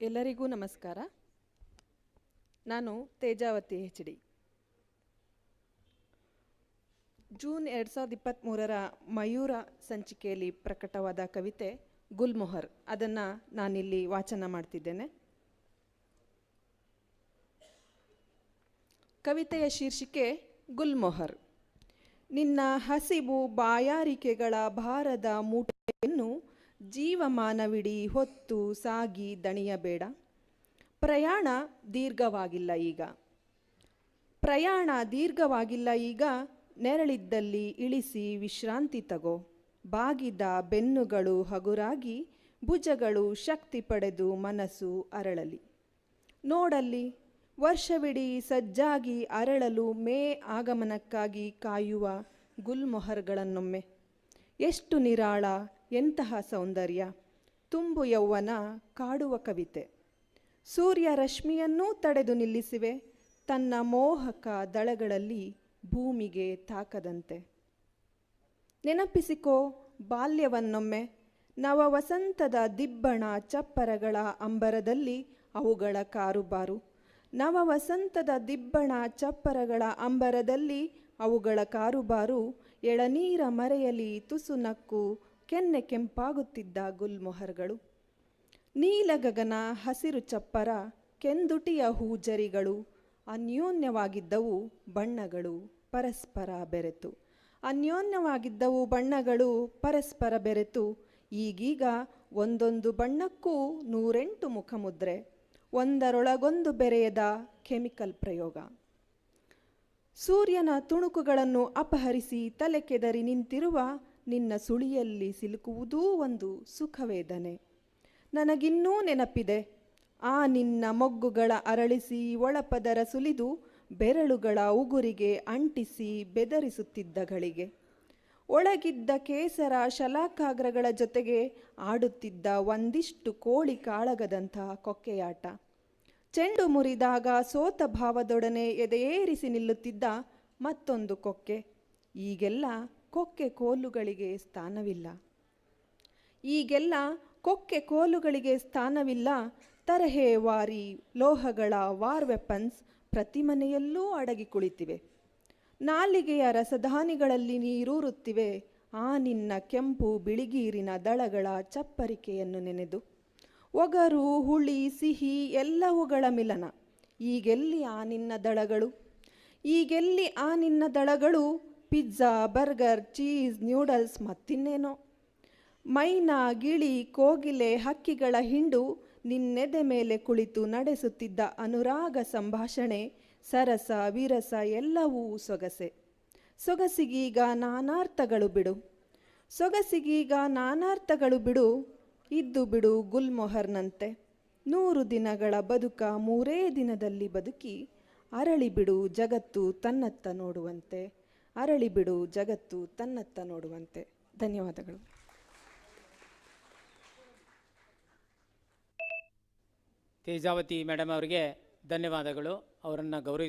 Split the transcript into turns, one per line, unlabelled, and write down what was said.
ಎಲ್ಲರಿಗೂ ನಮಸ್ಕಾರ. ನಾನು ತೇಜಾವತಿ ಹೆಚ್ ಡಿ ಜೂನ್ ಎರಡು ಸಾವಿರದ ಇಪ್ಪತ್ತ್ಮೂರರ ಮಯೂರ ಸಂಚಿಕೆಯಲ್ಲಿ ಪ್ರಕಟವಾದ ಕವಿತೆ ಗುಲ್ಮೊಹರ್. ಅದನ್ನು ನಾನಿಲ್ಲಿ ವಾಚನ ಮಾಡ್ತಿದ್ದೇನೆ. ಕವಿತೆಯ ಶೀರ್ಷಿಕೆ ಗುಲ್ಮೊಹರ್. ನಿನ್ನ ಹಸಿವು ಬಾಯಾರಿಕೆಗಳ ಭಾರದ ಮೂಟೆಯನ್ನು ಜೀವಮಾನವಿಡೀ ಹೊತ್ತು ಸಾಗಿ ದಣಿಯಬೇಡ. ಪ್ರಯಾಣ ದೀರ್ಘವಾಗಿಲ್ಲ ಈಗ. ಪ್ರಯಾಣ ದೀರ್ಘವಾಗಿಲ್ಲ ಈಗ, ನೆರಳಿದ್ದಲ್ಲಿ ಇಳಿಸಿ ವಿಶ್ರಾಂತಿ ತಗೋ. ಬಾಗಿದ ಬೆನ್ನುಗಳು ಹಗುರಾಗಿ, ಭುಜಗಳು ಶಕ್ತಿ ಪಡೆದು ಮನಸ್ಸು ಅರಳಲಿ. ನೋಡಲ್ಲಿ, ವರ್ಷವಿಡೀ ಸಜ್ಜಾಗಿ ಅರಳಲು ಮೇ ಆಗಮನಕ್ಕಾಗಿ ಕಾಯುವ ಗುಲ್ಮೊಹರ್ಗಳನ್ನೊಮ್ಮೆ. ಎಷ್ಟು ನಿರಾಳ, ಎಂತಹ ಸೌಂದರ್ಯ. ತುಂಬು ಯೌವನ ಕಾಡುವ ಕವಿತೆ. ಸೂರ್ಯ ರಶ್ಮಿಯನ್ನೂ ತಡೆದು ನಿಲ್ಲಿಸಿವೆ, ತನ್ನ ಮೋಹಕ ದಳಗಳಲ್ಲಿ ಭೂಮಿಗೆ ತಾಕದಂತೆ. ನೆನಪಿಸಿಕೋ ಬಾಲ್ಯವನ್ನೊಮ್ಮೆ ನವ ವಸಂತದ ದಿಬ್ಬಣ ಚಪ್ಪರಗಳ ಅಂಬರದಲ್ಲಿ ಅವುಗಳ ಕಾರುಬಾರು. ನವ ವಸಂತದ ದಿಬ್ಬಣ ಚಪ್ಪರಗಳ ಅಂಬರದಲ್ಲಿ ಅವುಗಳ ಕಾರುಬಾರು ಎಳನೀರ ಮರೆಯಲಿ ತುಸು ನಕ್ಕು ಕೆನ್ನೆ ಕೆಂಪಾಗುತ್ತಿದ್ದ ಗುಲ್ಮೊಹರ್ಗಳು. ನೀಲ ಗಗನ ಹಸಿರು ಚಪ್ಪರ ಕೆಂದುಟಿಯ ಹೂಜರಿಗಳು ಅನ್ಯೋನ್ಯವಾಗಿದ್ದವು ಬಣ್ಣಗಳು ಪರಸ್ಪರ ಬೆರೆತು. ಅನ್ಯೋನ್ಯವಾಗಿದ್ದವು ಬಣ್ಣಗಳು ಪರಸ್ಪರ ಬೆರೆತು. ಈಗೀಗ ಒಂದೊಂದು ಬಣ್ಣಕ್ಕೂ ನೂರೆಂಟು ಮುಖಮುದ್ರೆ, ಒಂದರೊಳಗೊಂದು ಬೆರೆಯದ ಕೆಮಿಕಲ್ ಪ್ರಯೋಗ. ಸೂರ್ಯನ ತುಣುಕುಗಳನ್ನು ಅಪಹರಿಸಿ ತಲೆಕೆದರಿ ನಿಂತಿರುವ ನಿನ್ನ ಸುಳಿಯಲ್ಲಿ ಸಿಲುಕುವುದೂ ಒಂದು ಸುಖವೇದನೆ. ನನಗಿನ್ನೂ ನೆನಪಿದೆ. ಆ ನಿನ್ನ ಮೊಗ್ಗುಗಳ ಅರಳಿಸಿ ಒಳಪದರ ಸುಲಿದು ಬೆರಳುಗಳ ಉಗುರಿಗೆ ಅಂಟಿಸಿ ಬೆದರಿಸುತ್ತಿದ್ದ ಗಳಿಗೆ. ಒಳಗಿದ್ದ ಕೇಸರ ಶಲಾಕಾಗ್ರಗಳ ಜೊತೆಗೆ ಆಡುತ್ತಿದ್ದ ಒಂದಿಷ್ಟು ಕೋಳಿ ಕಾಳಗದಂಥ ಕೊಕ್ಕೆಯಾಟ. ಚೆಂಡು ಮುರಿದಾಗ ಸೋತ ಭಾವದೊಡನೆ ಎದೆಯೇರಿಸಿ ನಿಲ್ಲುತ್ತಿದ್ದ ಮತ್ತೊಂದು ಕೊಕ್ಕೆ. ಈಗೆಲ್ಲ ಕೊಕ್ಕೆ ಕೋಲುಗಳಿಗೆ ಸ್ಥಾನವಿಲ್ಲ. ಈಗೆಲ್ಲ ಕೊಕ್ಕೆ ಕೋಲುಗಳಿಗೆ ಸ್ಥಾನವಿಲ್ಲ. ತರಹೇವಾರಿ ಲೋಹಗಳ ವಾರ್ ವೆಪನ್ಸ್ ಪ್ರತಿ ಮನೆಯಲ್ಲೂ ಅಡಗಿ ಕುಳಿತಿವೆ. ನಾಲಿಗೆಯ ರಸಧಾನಿಗಳಲ್ಲಿ ನೀರೂರುತ್ತಿವೆ. ಆ ನಿನ್ನ ಕೆಂಪು ಬಿಳಿಗೀರಿನ ದಳಗಳ ಚಪ್ಪರಿಕೆಯನ್ನು ನೆನೆದು. ಒಗರು, ಹುಳಿ, ಸಿಹಿ ಎಲ್ಲವುಗಳ ಮಿಲನ. ಈಗೆಲ್ಲಿ ಆ ನಿನ್ನ ದಳಗಳು? ಈಗೆಲ್ಲಿ ಆ ನಿನ್ನ ದಳಗಳು? ಪಿಜ್ಜಾ, ಬರ್ಗರ್, ಚೀಸ್ ನ್ಯೂಡಲ್ಸ್ ಮತ್ತಿನ್ನೇನೋ? ಮೈನಾ, ಗಿಳಿ, ಕೋಗಿಲೆ, ಹಕ್ಕಿಗಳ ಹಿಂಡು ನಿನ್ನೆದೆ ಮೇಲೆ ಕುಳಿತು ನಡೆಸುತ್ತಿದ್ದ ಅನುರಾಗ ಸಂಭಾಷಣೆ, ಸರಸ, ವಿರಸ ಎಲ್ಲವೂ ಸೊಗಸೆ. ಸೊಗಸಿಗೀಗ ನಾನಾರ್ಥಗಳು ಬಿಡು. ಸೊಗಸಿಗೀಗ ನಾನಾರ್ಥಗಳು ಬಿಡು. ಇದ್ದು ಬಿಡು ಗುಲ್ಮೊಹರ್ನಂತೆ. ನೂರು ದಿನಗಳ ಬದುಕ ಮೂರೇ ದಿನದಲ್ಲಿ ಬದುಕಿ ಅರಳಿಬಿಡು ಜಗತ್ತು ತನ್ನತ್ತ ನೋಡುವಂತೆ. ಅರಳಿಬಿಡು ಜಗತ್ತು ತನ್ನತ್ತ ನೋಡುವಂತೆ. ಧನ್ಯವಾದಗಳು.
ತೇಜಾವತಿ ಮೇಡಮ್ ಅವರಿಗೆ ಧನ್ಯವಾದಗಳು. ಅವರನ್ನು ಗೌರವ